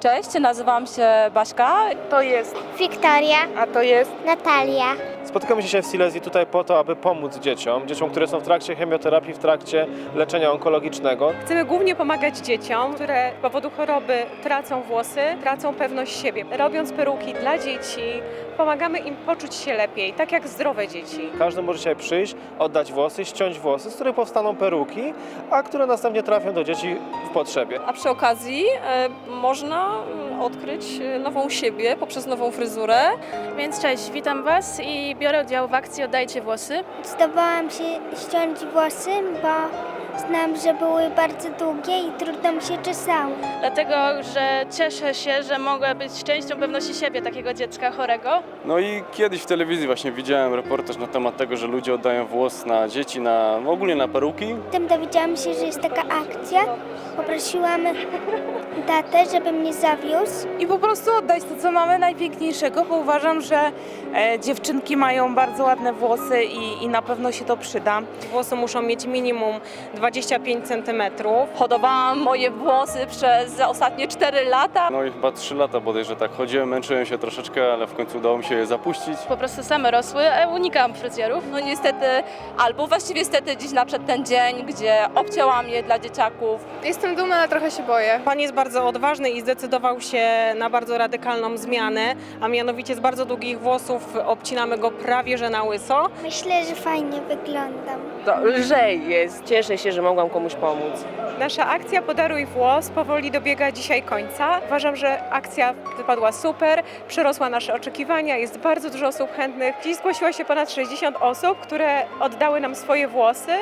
Cześć, nazywam się Baśka. To jest, Wiktoria, a to jest. Natalia. Spotykamy się dzisiaj w Silesii tutaj po to, aby pomóc dzieciom, dzieciom, które są w trakcie chemioterapii, w trakcie leczenia onkologicznego. Chcemy głównie pomagać dzieciom, które z powodu choroby tracą włosy, tracą pewność siebie. Robiąc peruki dla dzieci, pomagamy im poczuć się lepiej, tak jak zdrowe dzieci. Każdy może dzisiaj przyjść, oddać włosy, ściąć włosy, z których powstaną peruki, a które następnie trafią do dzieci w potrzebie. A przy okazji e, można e, odkryć e, nową siebie poprzez nową fryzurę. Więc cześć, witam Was i biorę udział w akcji Oddajcie Włosy. Zdobyłam się ściąć włosy, bo znam, że były bardzo długie i trudno mi się czesały. Dlatego, że cieszę się, że mogę być częścią pewności siebie takiego dziecka chorego. No i kiedyś w telewizji właśnie widziałem reportaż na temat tego, że ludzie oddają włos na dzieci, na ogólnie na peruki. Potem dowiedziałam się, że jest taka akcja. Poprosiłam tatę, żeby mnie zawiózł. i po prostu oddać to, co mamy najpiękniejszego, bo uważam, że e, dziewczynki mają bardzo ładne włosy i, i na pewno się to przyda. Włosy muszą mieć minimum 25 cm. Hodowałam moje włosy przez ostatnie 4 lata. No i chyba 3 lata bodajże tak chodziłem, męczyłem się troszeczkę, ale w końcu udało mi się je zapuścić. Po prostu same rosły, a unikam fryzjerów. No niestety, albo właściwie niestety dziś nadszedł ten dzień, gdzie obcięłam je dla dzieciaków. Jestem dumna, ale trochę się boję. Pan jest bardzo odważny i zdecydował się na bardzo radykalną zmianę, a mianowicie z bardzo długich włosów obcinamy go prawie że na łyso. Myślę, że fajnie wyglądam. To lżej jest. Cieszę się, że mogłam komuś pomóc. Nasza akcja Podaruj Włos powoli dobiega dzisiaj końca. Uważam, że akcja wypadła super, przerosła nasze oczekiwania, jest bardzo dużo osób chętnych. Dziś zgłosiło się ponad 60 osób, które oddały nam swoje włosy,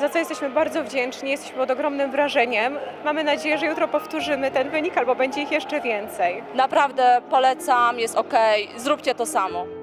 za co jesteśmy bardzo wdzięczni, jesteśmy pod ogromnym wrażeniem. Mamy nadzieję, że jutro powtórzymy ten wynik albo będzie ich jeszcze więcej. Naprawdę polecam, jest ok, zróbcie to samo.